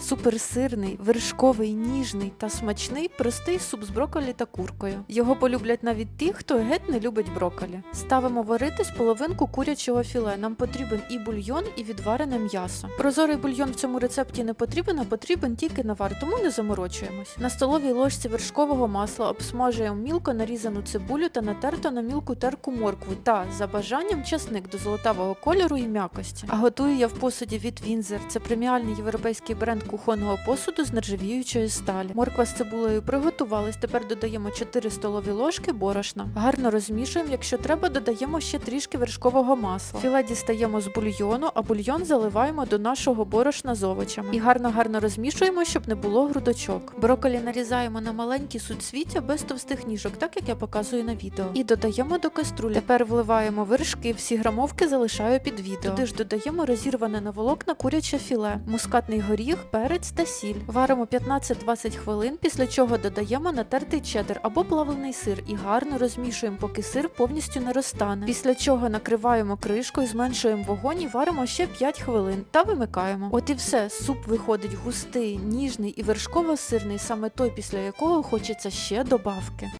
Суперсирний, вершковий, ніжний та смачний простий суп з брокколі та куркою. Його полюблять навіть ті, хто геть не любить брокколі. Ставимо варитись половинку курячого філе. Нам потрібен і бульйон, і відварене м'ясо. Прозорий бульйон в цьому рецепті не потрібен, а потрібен тільки навар, тому не заморочуємось. На столовій ложці вершкового масла обсмажуємо мілко нарізану цибулю та натерто на мілку терку моркву та за бажанням часник до золотавого кольору і м'якості. А готую я в посуді від Вінзер. Це преміальний європейський бренд кухонного посуду з нержавіючої сталі. Морква з цибулею приготувались. Тепер додаємо 4 столові ложки борошна. Гарно розмішуємо. Якщо треба, додаємо ще трішки вершкового масла. Філе дістаємо з бульйону, а бульйон заливаємо до нашого борошна з овочами. І гарно-гарно розмішуємо, щоб не було грудочок. Брокколі нарізаємо на маленькі суцвіття без товстих ніжок, так як я показую на відео. І додаємо до каструлі. Тепер вливаємо вершки, всі грамовки залишаю під відео. Туди ж додаємо розірване на волокна куряче філе, мускатний горіх, перець та сіль. Варимо 15-20 хвилин, після чого додаємо натертий чеддер або плавлений сир і гарно розмішуємо, поки сир повністю не розтане. Після чого накриваємо кришкою, зменшуємо вогонь і варимо ще 5 хвилин та вимикаємо. От і все, суп виходить густий, ніжний і вершково-сирний, саме той, після якого хочеться ще добавки.